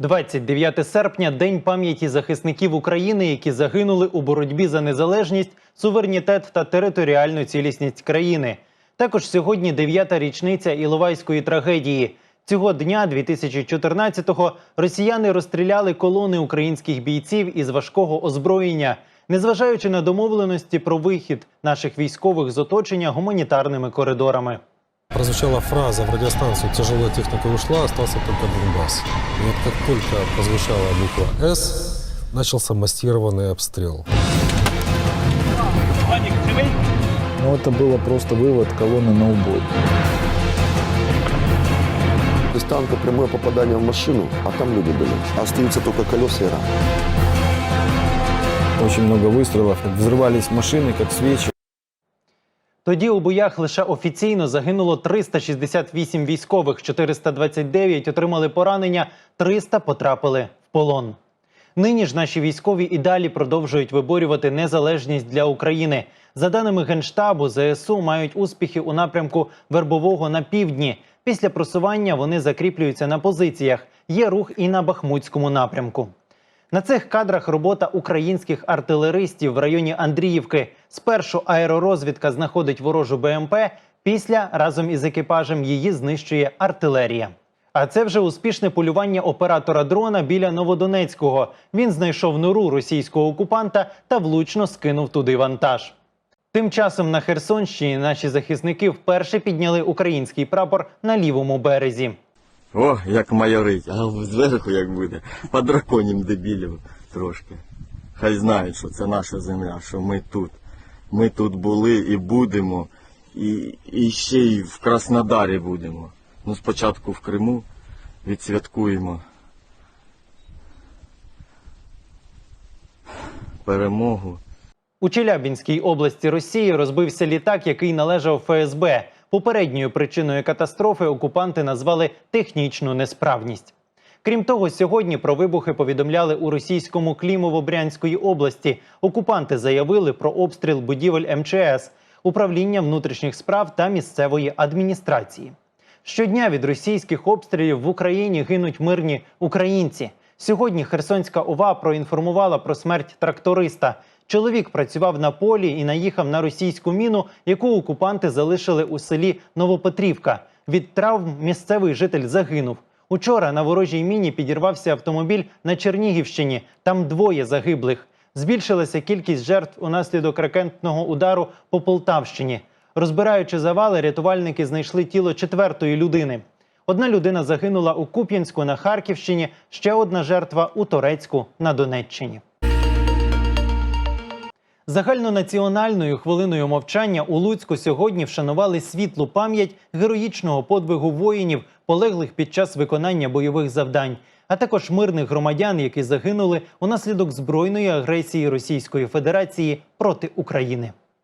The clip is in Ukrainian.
29 серпня день пам'яті захисників України, які загинули у боротьбі за незалежність, суверенітет та територіальну цілісність країни. Також сьогодні дев'ята річниця Іловайської трагедії. Цього дня, 2014-го, росіяни розстріляли колони українських бійців із важкого озброєння, незважаючи на домовленості про вихід наших військових з оточення гуманітарними коридорами. Прозвучала фраза в радиостанцию «Тяжелая техника ушла, остался только Донбасс». И вот как только прозвучала буква «С», начался массированный обстрел. Но это было просто вывод колонны на убой. Из танка прямое попадание в машину, а там люди были. Остаются только колеса и рама. Очень много выстрелов. Взрывались машины, как свечи. Тоді у боях лише офіційно загинуло 368 військових, 429 отримали поранення, 300 потрапили в полон. Нині ж наші військові і далі продовжують виборювати незалежність для України. За даними Генштабу, ЗСУ мають успіхи у напрямку Вербового на півдні. Після просування вони закріплюються на позиціях. Є рух і на Бахмутському напрямку. На цих кадрах робота українських артилеристів в районі Андріївки. Спершу аеророзвідка знаходить ворожу БМП, після разом із екіпажем її знищує артилерія. А це вже успішне полювання оператора дрона біля Новодонецького. Він знайшов нору російського окупанта та влучно скинув туди вантаж. Тим часом на Херсонщині наші захисники вперше підняли український прапор на лівому березі. О, як майорить, а зверху як буде. По драконім дебілів трошки. Хай знають, що це наша земля, що ми тут. Ми тут були і будемо, і, і ще й в Краснодарі будемо. Ну, спочатку в Криму відсвяткуємо перемогу. У Челябінській області Росії розбився літак, який належав ФСБ. Попередньою причиною катастрофи окупанти назвали технічну несправність. Крім того, сьогодні про вибухи повідомляли у російському Клімово-Брянської області. Окупанти заявили про обстріл будівель МЧС, управління внутрішніх справ та місцевої адміністрації. Щодня від російських обстрілів в Україні гинуть мирні українці. Сьогодні Херсонська ОВА проінформувала про смерть тракториста. Чоловік працював на полі і наїхав на російську міну, яку окупанти залишили у селі Новопетрівка. Від травм місцевий житель загинув. Учора на ворожій міні підірвався автомобіль на Чернігівщині. Там двоє загиблих. Збільшилася кількість жертв унаслідок ракетного удару по Полтавщині. Розбираючи завали, рятувальники знайшли тіло четвертої людини. Одна людина загинула у Куп'янську на Харківщині, ще одна жертва у Торецьку на Донеччині. Загальнонаціональною хвилиною мовчання у Луцьку сьогодні вшанували світлу пам'ять героїчного подвигу воїнів, полеглих під час виконання бойових завдань, а також мирних громадян, які загинули унаслідок збройної агресії Російської Федерації проти України.